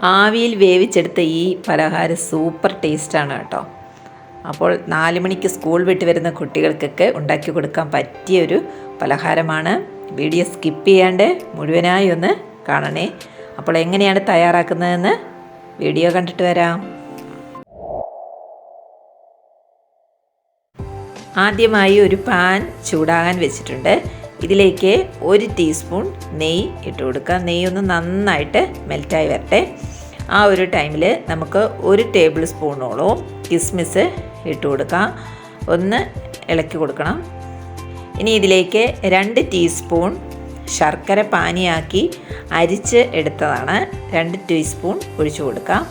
ആവിയിൽ വേവിച്ചെടുത്ത ഈ പലഹാരം സൂപ്പർ ടേസ്റ്റാണ് കേട്ടോ. അപ്പോൾ നാല് മണിക്ക് സ്കൂൾ വിട്ട് വരുന്ന കുട്ടികൾക്കൊക്കെ ഉണ്ടാക്കി കൊടുക്കാൻ പറ്റിയ ഒരു പലഹാരമാണ്. വീഡിയോ സ്കിപ്പ് ചെയ്യാണ്ട് മുഴുവനായി ഒന്ന് കാണണേ. അപ്പോൾ എങ്ങനെയാണ് തയ്യാറാക്കുന്നതെന്ന് വീഡിയോ കണ്ടിട്ട് വരാം. ആദ്യമായി ഒരു പാൻ ചൂടാകാൻ വെച്ചിട്ടുണ്ട്. ഇതിലേക്ക് ഒരു ടീസ്പൂൺ നെയ്യ് ഇട്ട് കൊടുക്കുക. നെയ്യ് ഒന്ന് നന്നായിട്ട് മെൽറ്റായി വരട്ടെ. ആ ഒരു ടൈമിൽ നമുക്ക് ഒരു ടേബിൾ സ്പൂണോളം കിസ്മിസ് ഇട്ട് കൊടുക്കാം. ഒന്ന് ഇളക്കി കൊടുക്കണം. ഇനി ഇതിലേക്ക് രണ്ട് ടീസ്പൂൺ ശർക്കര പാനിയാക്കി അരിച്ച് എടുത്തതാണ്. രണ്ട് ടീസ്പൂൺ ഒഴിച്ചു കൊടുക്കാം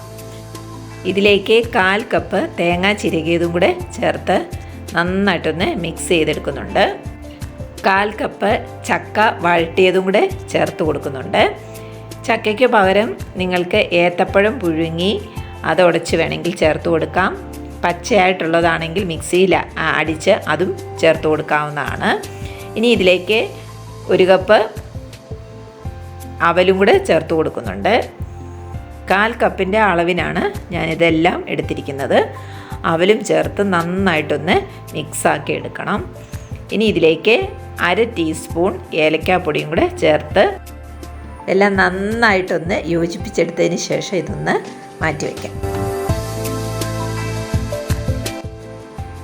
ഇതിലേക്ക് കാൽ കപ്പ് തേങ്ങ ചിരകിയതും കൂടെ ചേർത്ത് നന്നായിട്ടൊന്ന് മിക്സ് ചെയ്തെടുക്കുന്നുണ്ട്. കാൽ കപ്പ് ചക്ക വഴട്ടിയതും കൂടെ ചേർത്ത് കൊടുക്കുന്നുണ്ട്. ചക്കയ്ക്ക് പകരം നിങ്ങൾക്ക് ഏത്തപ്പഴം പുഴുങ്ങി അത് ഉടച്ച് വേണമെങ്കിൽ ചേർത്ത് കൊടുക്കാം. പച്ചയായിട്ടുള്ളതാണെങ്കിൽ മിക്സിയിൽ അടിച്ച് അതും ചേർത്ത് കൊടുക്കാവുന്നതാണ്. ഇനി ഇതിലേക്ക് ഒരു കപ്പ് അവലും കൂടെ ചേർത്ത് കൊടുക്കുന്നുണ്ട്. കാൽ കപ്പിന്റെ അളവിനാണ് ഞാനിതെല്ലാം എടുത്തിരിക്കുന്നത്. അവലും ചേർത്ത് നന്നായിട്ടൊന്ന് മിക്സാക്കി എടുക്കണം. ഇനി ഇതിലേക്ക് അര ടീസ്പൂൺ ഏലക്കാപ്പൊടിയും കൂടെ ചേർത്ത് എല്ലാം നന്നായിട്ടൊന്ന് യോജിപ്പിച്ചെടുത്തതിന് ശേഷം ഇതൊന്ന് മാറ്റി വയ്ക്കാം.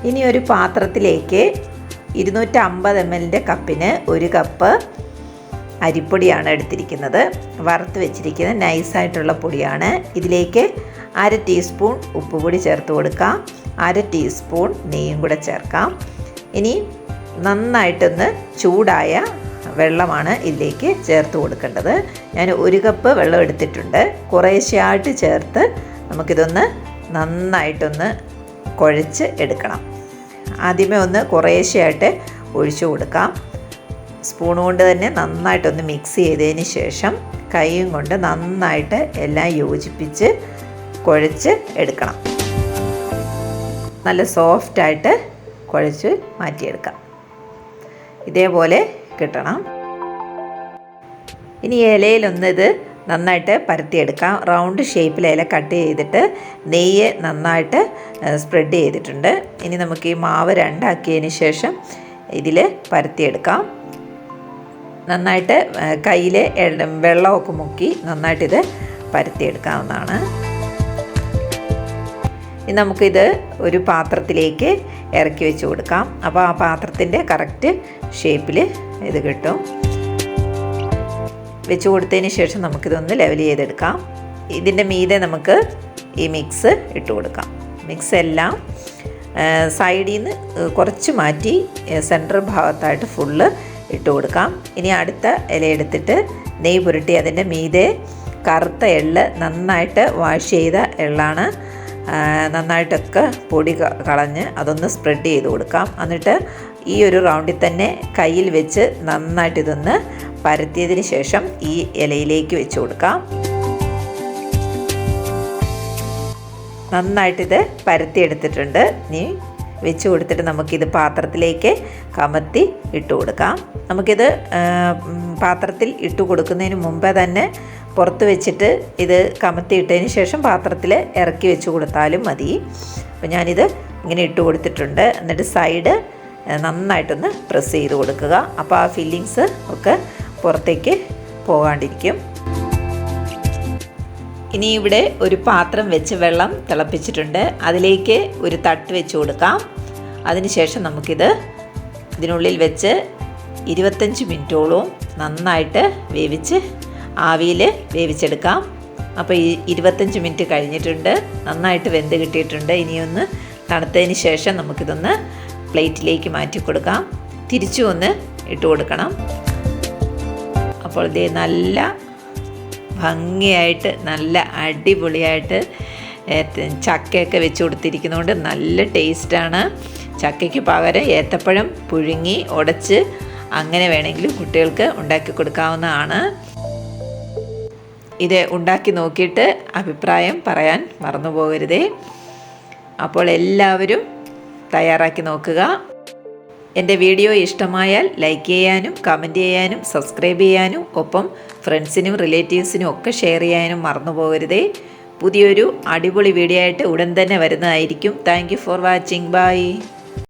ഇനി ഒരു പാത്രത്തിലേക്ക് ഇരുന്നൂറ്റമ്പത് എം എല്ലിന്റെ കപ്പിന് ഒരു കപ്പ് അരിപ്പൊടിയാണ് എടുത്തിരിക്കുന്നത്. വറുത്ത് വെച്ചിരിക്കുന്ന നൈസായിട്ടുള്ള പൊടിയാണ്. ഇതിലേക്ക് അര ടീസ്പൂൺ ഉപ്പുപൊടി ചേർത്ത് കൊടുക്കാം. അര ടീസ്പൂൺ നെയ്യും കൂടെ ചേർക്കാം. ഇനി നന്നായിട്ടൊന്ന് ചൂടായ വെള്ളമാണ് ഇതിലേക്ക് ചേർത്ത് കൊടുക്കേണ്ടത്. ഞാൻ ഒരു കപ്പ് വെള്ളം എടുത്തിട്ടുണ്ട്. കുറേശ്ശെയായിട്ട് ചേർത്ത് നമുക്കിതൊന്ന് നന്നായിട്ടൊന്ന് കുഴച്ച് എടുക്കണം. ആദ്യമേ ഒന്ന് കുറേശ്ശെയായിട്ട് ഒഴിച്ചു കൊടുക്കാം. സ്പൂൺ കൊണ്ട് തന്നെ നന്നായിട്ടൊന്ന് മിക്സ് ചെയ്തതിന് ശേഷം കൈയും കൊണ്ട് നന്നായിട്ട് എല്ലാം യോജിപ്പിച്ച് കുഴച്ച് എടുക്കണം. നല്ല സോഫ്റ്റായിട്ട് കുഴച്ച് മാറ്റിയെടുക്കാം. ഇതേപോലെ കിട്ടണം. ഇനി ഇലയിലൊന്ന് ഇത് നന്നായിട്ട് പരത്തിയെടുക്കാം. റൗണ്ട് ഷേപ്പിൽ ഇല കട്ട് ചെയ്തിട്ട് നെയ്യ് നന്നായിട്ട് സ്പ്രെഡ് ചെയ്തിട്ടുണ്ട്. ഇനി നമുക്ക് ഈ മാവ് രണ്ടാക്കിയതിന് ശേഷം ഇതിൽ പരത്തിയെടുക്കാം. നന്നായിട്ട് കയ്യിൽ വെള്ളമൊക്കെ മുക്കി നന്നായിട്ടിത് പരത്തിയെടുക്കാവുന്നതാണ്. ഇനി നമുക്കിത് ഒരു പാത്രത്തിലേക്ക് ഇറക്കി വെച്ച് കൊടുക്കാം. അപ്പോൾ ആ പാത്രത്തിന്റെ കറക്റ്റ് ഷേപ്പിൽ ഇത് കിട്ടും. വെച്ച് കൊടുത്തതിന് ശേഷം നമുക്കിതൊന്ന് ലെവൽ ചെയ്തെടുക്കാം. ഇതിന്റെ മീതെ നമുക്ക് ഈ മിക്സ് ഇട്ട് കൊടുക്കാം. മിക്സ് എല്ലാം സൈഡിൽ നിന്ന് കുറച്ച് മാറ്റി സെന്റർ ഭാഗത്തായിട്ട് ഫുള്ള് ഇട്ട് കൊടുക്കാം. ഇനി അടുത്ത ഇല എടുത്തിട്ട് നെയ്യ് പുരട്ടി അതിന്റെ മീതെ കറുത്ത എള്ള് നന്നായിട്ട് വാഷ് ചെയ്ത എള്ളാണ് നന്നായിട്ടൊക്കെ പൊടി കളഞ്ഞ് അതൊന്ന് സ്പ്രെഡ് ചെയ്ത് കൊടുക്കാം. എന്നിട്ട് ഈ ഒരു റൗണ്ടിൽ തന്നെ കയ്യിൽ വെച്ച് നന്നായിട്ട് ഇതൊന്ന് പരത്തിയതിന് ശേഷം ഈ ഇലയിലേക്ക് വെച്ച് കൊടുക്കാം. നന്നായിട്ടിത് പരത്തിയെടുത്തിട്ടുണ്ട്. ഇനി വെച്ച് കൊടുത്തിട്ട് നമുക്കിത് പാത്രത്തിലേക്ക് കമത്തി ഇട്ട് കൊടുക്കാം. നമുക്കിത് പാത്രത്തിൽ ഇട്ട് കൊടുക്കുന്നതിന് മുമ്പേ തന്നെ പുറത്ത് വെച്ചിട്ട് ഇത് കമത്തിയിട്ടതിന് ശേഷം പാത്രത്തിൽ ഇറക്കി വെച്ച് കൊടുത്താലും മതി. അപ്പോൾ ഞാനിത് ഇങ്ങനെ ഇട്ട് കൊടുത്തിട്ടുണ്ട്. എന്നിട്ട് സൈഡ് നന്നായിട്ടൊന്ന് പ്രസ് ചെയ്ത് കൊടുക്കുക. അപ്പോൾ ആ ഫില്ലിങ്സ് ഒക്കെ പുറത്തേക്ക് പോകാണ്ടിരിക്കും. ഇനി ഇവിടെ ഒരു പാത്രം വെച്ച് വെള്ളം തിളപ്പിച്ചിട്ടുണ്ട്. അതിലേക്ക് ഒരു തട്ട് വെച്ച് കൊടുക്കാം. അതിനുശേഷം നമുക്കിത് ഇതിനുള്ളിൽ വെച്ച് ഇരുപത്തഞ്ച് മിനിറ്റോളം നന്നായിട്ട് വേവിച്ച് ആവിയിൽ വേവിച്ചെടുക്കാം. അപ്പോൾ ഈ ഇരുപത്തഞ്ച് മിനിറ്റ് കഴിഞ്ഞിട്ടുണ്ട്. നന്നായിട്ട് വെന്ത് കിട്ടിയിട്ടുണ്ട്. ഇനിയൊന്ന് തണുത്തതിന് ശേഷം നമുക്കിതൊന്ന് പ്ലേറ്റിലേക്ക് മാറ്റി കൊടുക്കാം. തിരിച്ചു ഒന്ന് ഇട്ട് കൊടുക്കണം. അപ്പോൾ ഇതേ നല്ല ഭംഗിയായിട്ട് നല്ല അടിപൊളിയായിട്ട് ചക്കയൊക്കെ വെച്ച് കൊടുത്തിരിക്കുന്നതുകൊണ്ട് നല്ല ടേസ്റ്റാണ്. ചക്കയ്ക്ക് പകരം ഏത്തപ്പഴം പുഴുങ്ങി ഉടച്ച് അങ്ങനെ വേണമെങ്കിലും കുട്ടികൾക്ക് ഉണ്ടാക്കി കൊടുക്കാവുന്നതാണ്. ഇത് ഉണ്ടാക്കി നോക്കിയിട്ട് അഭിപ്രായം പറയാൻ മറന്നു പോകരുതേ. അപ്പോൾ എല്ലാവരും തയ്യാറാക്കി നോക്കുക. എന്റെ വീഡിയോ ഇഷ്ടമായാൽ ലൈക്ക് ചെയ്യാനും കമന്റ് ചെയ്യാനും സബ്സ്ക്രൈബ് ചെയ്യാനും ഒപ്പം ഫ്രണ്ട്സിനും റിലേറ്റീവ്സിനും ഒക്കെ ഷെയർ ചെയ്യാനും മറന്നു പോകരുതേ. പുതിയൊരു അടിപൊളി വീഡിയോ ആയിട്ട് ഉടൻ തന്നെ വരുന്നതായിരിക്കും. Thank for watching. ബൈ.